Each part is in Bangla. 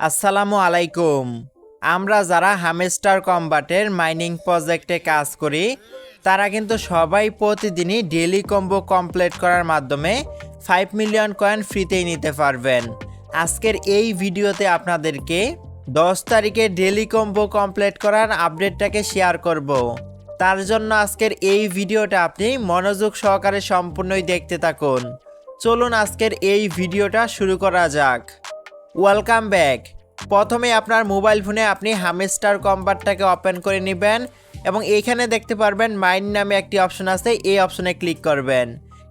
আসসালামু আলাইকুম। আমরা যারা হামেস্টার কম্বাটের মাইনিং প্রজেক্টে কাজ করি, তারা কিন্তু সবাই প্রতিদিনই ডেলি কম্বো কমপ্লিট করার মাধ্যমে ফাইভ মিলিয়ন কয়েন ফ্রিতেই নিতে পারবেন। আজকের এই ভিডিওতে আপনাদেরকে দশ তারিখে ডেলি কম্বো কমপ্লিট করার আপডেটটাকে শেয়ার করব। তার জন্য আজকের এই ভিডিওটা আপনি মনোযোগ সহকারে সম্পূর্ণই দেখতে থাকুন। চলুন আজকের এই ভিডিওটা শুরু করা যাক। ওয়েলকাম ব্যাক প্রথমে আপনার মোবাইল ফোনে আপনি হামেস্টার কম্বারটাকে ওপেন করে নেবেন এবং এইখানে দেখতে পারবেন মাইন্ড নামে একটি অপশন আছে, এই অপশনে ক্লিক করবেন।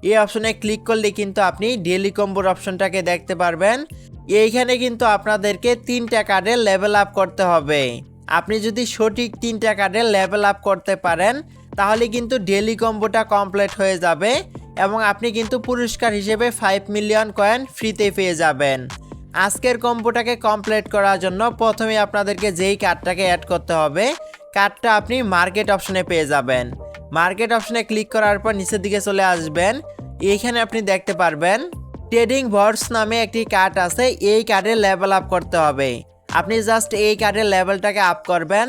এই অপশনে ক্লিক করলে কিন্তু আপনি ডেলি কম্বোর অপশনটাকে দেখতে পারবেন। এইখানে কিন্তু আপনাদেরকে তিনটা কার্ডের লেভেল আপ করতে হবে। আপনি যদি সঠিক তিনটা কার্ডের লেভেল আপ করতে পারেন, তাহলে কিন্তু ডেলি কম্বোটা কমপ্লিট হয়ে যাবে এবং আপনি কিন্তু পুরস্কার হিসেবে ফাইভ মিলিয়ন কয়েন ফ্রিতে পেয়ে যাবেন। আজকের কম্বোটাকে কমপ্লিট করার জন্য প্রথমে আপনাদেরকে যেই কার্ডটাকে অ্যাড করতে হবে কার্ডটা আপনি মার্কেট অপশনে পেয়ে যাবেন। মার্কেট অপশনে ক্লিক করার পর নিচের দিকে চলে আসবেন। এইখানে আপনি দেখতে পারবেন ট্রেডিং ভর্স নামে একটি কার্ড আছে, এই কার্ডে লেভেল আপ করতে হবে। আপনি জাস্ট এই কার্ডের লেভেলটাকে আপ করবেন।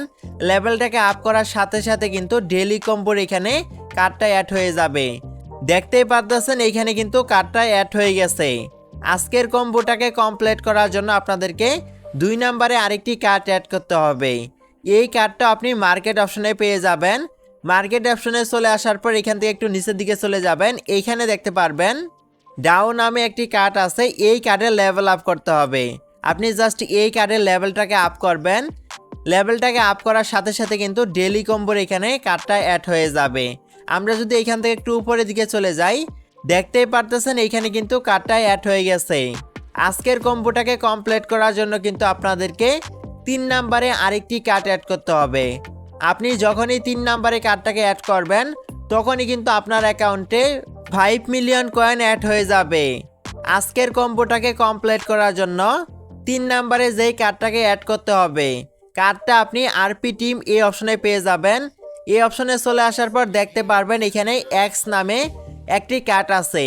লেভেলটাকে আপ করার সাথে সাথে কিন্তু ডেলি কম্বোর এখানে কার্ডটা অ্যাড হয়ে যাবে। দেখতেই পারতেছেন এইখানে কিন্তু কার্ডটা অ্যাড হয়ে গেছে। আজকের কম্বোটাকে কমপ্লিট করার জন্য আপনাদেরকে দুই নম্বরে আরেকটি কার্ড অ্যাড করতে হবে। এই কার্ডটা আপনি মার্কেট অপশনে পেয়ে যাবেন। মার্কেট অপশনে চলে আসার পর এখান থেকে একটু নিচের দিকে চলে যাবেন। এইখানে দেখতে পারবেন ডাও নামে একটি কার্ড আছে। এই কার্ডের লেভেল আপ করতে হবে। আপনি জাস্ট এই কার্ডের লেভেলটাকে আপ করবেন। লেভেলটাকে আপ করার সাথে সাথে কিন্তু ডেলি কম্বোর এখানে কার্ডটা অ্যাড হয়ে যাবে। আমরা যদি এখান থেকে একটু উপরের দিকে চলে যাই দেখতেই পারতেছেন, এইখানে কিন্তু কার্ডটা অ্যাড হয়ে গেছে। আজকের কম্বোটাকে কমপ্লিট করার জন্য কিন্তু আপনাদেরকে তিন নাম্বারে আরেকটি কার্ড অ্যাড করতে হবে। আপনি যখনই তিন নাম্বারে কার্ডটাকে অ্যাড করবেন, তখনই কিন্তু আপনার অ্যাকাউন্টে ফাইভ মিলিয়ন কয়েন অ্যাড হয়ে যাবে। আজকের কম্বোটাকে কমপ্লিট করার জন্য তিন নাম্বারে যেই কার্ডটাকে অ্যাড করতে হবে কার্ডটা আপনি আরপি টিম এই অপশনে পেয়ে যাবেন। এই অপশনে চলে আসার পর দেখতে পারবেন এখানে এক্স নামে একটি কার্ড আছে।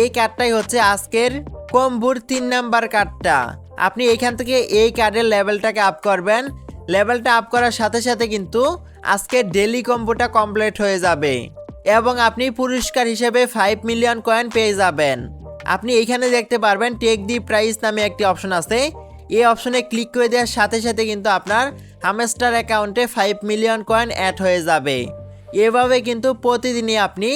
এই কার্ডটাই হচ্ছে আজকের কম্বুর তিন নাম্বার কার্ডটা আপনি এখান থেকে এই কার্ডের লেভেলটাকে আপ করবেন। লেভেলটা আপ করার সাথে সাথে কিন্তু আজকের ডেলি কম্বোটা কমপ্লিট হয়ে যাবে। এবং আপনি পুরস্কার হিসেবে ফাইভ মিলিয়ন কয়েন পেয়ে যাবেন। আপনি এইখানে দেখতে পারবেন টেক দি প্রাইস নামে একটি অপশন আছে। এই অপশনে ক্লিক করে দেওয়ার সাথে সাথে কিন্তু আপনার হামেস্টার অ্যাকাউন্টে ফাইভ মিলিয়ন কয়েন অ্যাড হয়ে যাবে। এভাবে কিন্তু প্রতিদিনই আপনি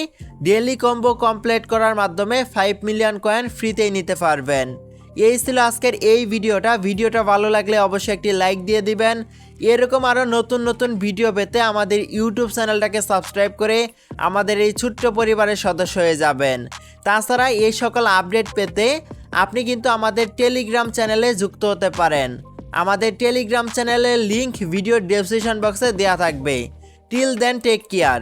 ডেলি কম্বো কমপ্লিট করার মাধ্যমে ফাইভ মিলিয়ন কয়েন ফ্রিতেই নিতে পারবেন। এই ছিল আজকের এই ভিডিওটা। ভিডিওটা ভালো লাগলে অবশ্যই একটি লাইক দিয়ে দিবেন। এরকম আরও নতুন নতুন ভিডিও পেতে আমাদের ইউটিউব চ্যানেলটাকে সাবস্ক্রাইব করে আমাদের এই ছোট্ট পরিবারের সদস্য হয়ে যাবেন। তাছাড়া এই সকল আপডেট পেতে আপনি কিন্তু আমাদের টেলিগ্রাম চ্যানেলে যুক্ত হতে পারেন। আমাদের টেলিগ্রাম চ্যানেলের লিংক ভিডিও ডেসক্রিপশন বক্সে দেওয়া থাকবে। Till then take care